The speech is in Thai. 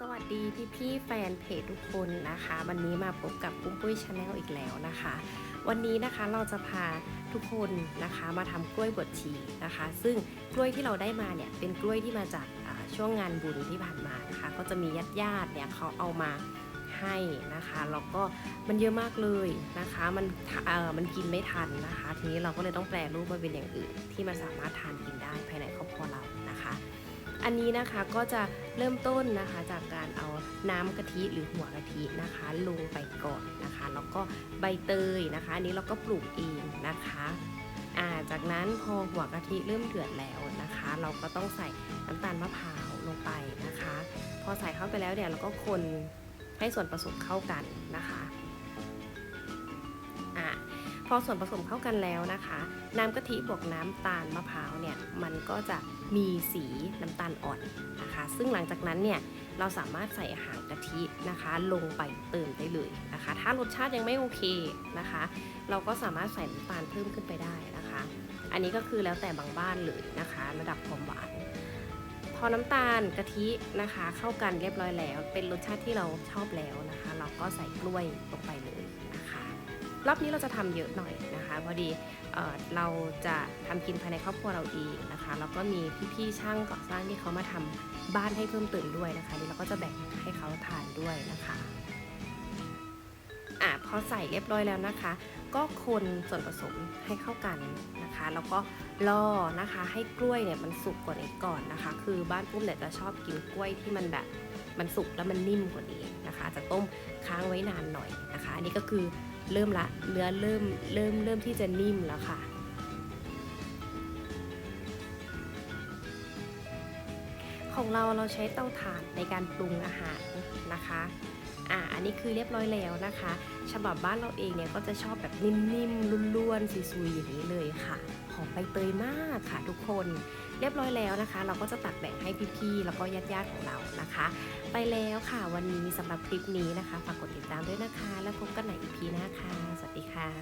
สวัสดีพี่พี่แฟนเพจทุกคนนะคะ วันนี้มาพบกับปุ้มปุ้ยชาแนลอีกแล้วนะคะ วันนี้นะคะเราจะพาทุกคนนะคะมาทำกล้วยบดชีนะคะ ซึ่งกล้วยที่เราได้มาเนี่ยเป็นกล้วยที่มาจากช่วงงานบุญที่ผ่านมานะคะ ก็จะมีญาติญาติเนี่ยเขาเอามาให้นะคะแล้วก็มันเยอะมากเลยนะคะ มันเออมันกินไม่ทันนะคะ ทีนี้เราก็เลยต้องแปลรูปมาเป็นอย่างอื่นที่มันสามารถทานกินได้ภายใน อันนี้นะคะก็จะเริ่มต้นนะคะจากการเอาน้ำกะทิหรือหัวกะทินะคะ ลงไปก่อนนะคะแล้วก็ใบเตยนะคะ อันนี้เราก็ปลูกเองนะคะอ่าจากนั้นพอหัวกะทิเริ่มเดือดแล้วนะคะ เราก็ต้องใส่น้ำตาลมะพร้าวลงไปนะคะ พอใส่เข้าไปแล้วเนี่ยเราก็คนให้ส่วนผสมเข้ากันนะคะอ่า พอส่วนผสมเข้ากันแล้วนะคะ น้ำกะทิบวกน้ำตาลมะพร้าวเนี่ยมันก็จะมีสีน้ำตาลอ่อนนะคะ ซึ่งหลังจากนั้นเนี่ยเราสามารถใส่หางกะทินะคะ ลงไปเติมได้เลยนะคะ ถ้ารสชาติยังไม่โอเคนะคะ เราก็สามารถใส่น้ำตาลเพิ่มขึ้นไปได้นะคะ อันนี้ก็คือแล้วแต่บางบ้านเลยนะคะ ระดับความหวานพอน้ำตาลกะทินะคะ เข้ากันเรียบร้อยแล้ว เป็นรสชาติที่เราชอบแล้วนะคะ เราก็ใส่กล้วยลงไปเลยนะคะ รอบนี้เราจะทำเยอะหน่อยนะคะพอดีเอ่อเราจะทำกินภายในครอบครัวเราเองนะคะแล้วก็มีพี่ๆช่างก่อสร้างที่เขามาทำบ้านให้เพิ่มเติมด้วยนะคะนี่เราก็จะแบ่งให้เขาทานด้วยนะคะอะพอใส่เรียบร้อยแล้วนะคะ ก็คนส่วนผสมให้เข้ากันนะคะ แล้วก็รอนะคะให้กล้วยเนี่ยมันสุกกว่านี้ก่อนนะคะ คือบ้านปุ้มเนี่ยจะชอบกินกล้วยที่มันแบบมันสุกแล้วมันนิ่มกว่านี้นะคะ จะต้มค้างไว้นานหน่อยนะคะอันนี้ก็คือ เริ่มละเนื้อเริ่มเริ่มเริ่มที่จะนิ่มแล้วค่ะ ของเราเราใช้เตาถ่านในการปรุงอาหารนะคะ อ่าอันนี้คือเรียบร้อยแล้วนะคะ ฉบับบ้านเราเองเนี่ยก็จะชอบแบบนิ่มๆล้วนๆซุยๆอย่างนี้เลยค่ะหอมใบเตยมากค่ะทุกคน เรียบร้อยแล้วนะคะ เราก็จะตักแบ่งให้พี่ๆแล้วก็ญาติๆของเรานะคะ ไปแล้วค่ะวันนี้สำหรับคลิปนี้นะคะฝากกดติดตามด้วยนะคะ แล้วพบกันใหม่ EP หน้าค่ะสวัสดีค่ะ